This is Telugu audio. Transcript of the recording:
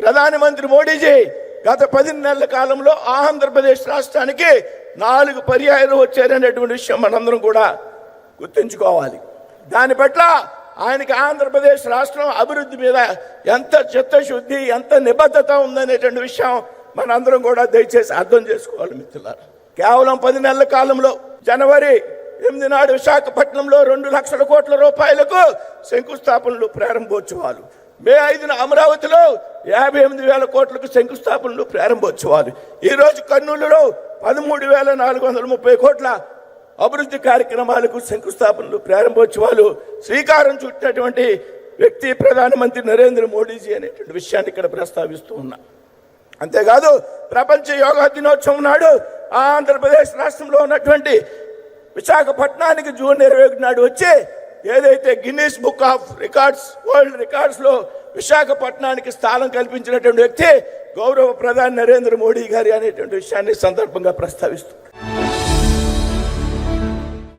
ప్రధానమంత్రి మోడీజీ గత పది నెలల కాలంలో ఆంధ్రప్రదేశ్ రాష్ట్రానికి నాలుగు పర్యాయాలు వచ్చారనేటువంటి విషయం మనందరం కూడా గుర్తుంచుకోవాలి. దాని పట్ల ఆయనకి ఆంధ్రప్రదేశ్ రాష్ట్రం అభివృద్ధి మీద ఎంత చిత్తశుద్ధి ఎంత నిబద్ధత ఉందనేటువంటి విషయం మనందరం కూడా దయచేసి అర్థం చేసుకోవాలి మిత్రులారు. కేవలం పది నెలల కాలంలో జనవరి ఎనిమిది నాడు విశాఖపట్నంలో రెండు లక్షల కోట్ల రూపాయలకు శంకుస్థాపనలు ప్రారంభోత్సవాలు. మే ఐదున అమరావతిలో యాభై ఎనిమిది వేల కోట్లకు శంకుస్థాపనలు ప్రారంభోత్సవాలు. ఈరోజు కర్నూలులో పదమూడు వేల నాలుగు వందల ముప్పై కోట్ల అభివృద్ధి కార్యక్రమాలకు శంకుస్థాపనలు ప్రారంభోత్సవాలు. శ్రీకారం చుట్టినటువంటి వ్యక్తి ప్రధానమంత్రి నరేంద్ర మోడీజీ అనేటువంటి విషయాన్ని ఇక్కడ ప్రస్తావిస్తూ ఉన్నా. అంతేకాదు ప్రపంచ యోగా దినోత్సవం నాడు ఆంధ్రప్రదేశ్ రాష్ట్రంలో ఉన్నటువంటి విశాఖపట్నానికి జూన్ ఇరవై ఒకటి నాడు వచ్చి ఏదైతే Guinness book of records world రికార్డ్స్లో విశాఖపట్నానికి స్థానం కల్పించినటువంటి వ్యక్తి గౌరవ ప్రధాని నరేంద్ర మోడీ గారి అనేటువంటి విషయాన్ని సందర్భంగా ప్రస్తావిస్తూ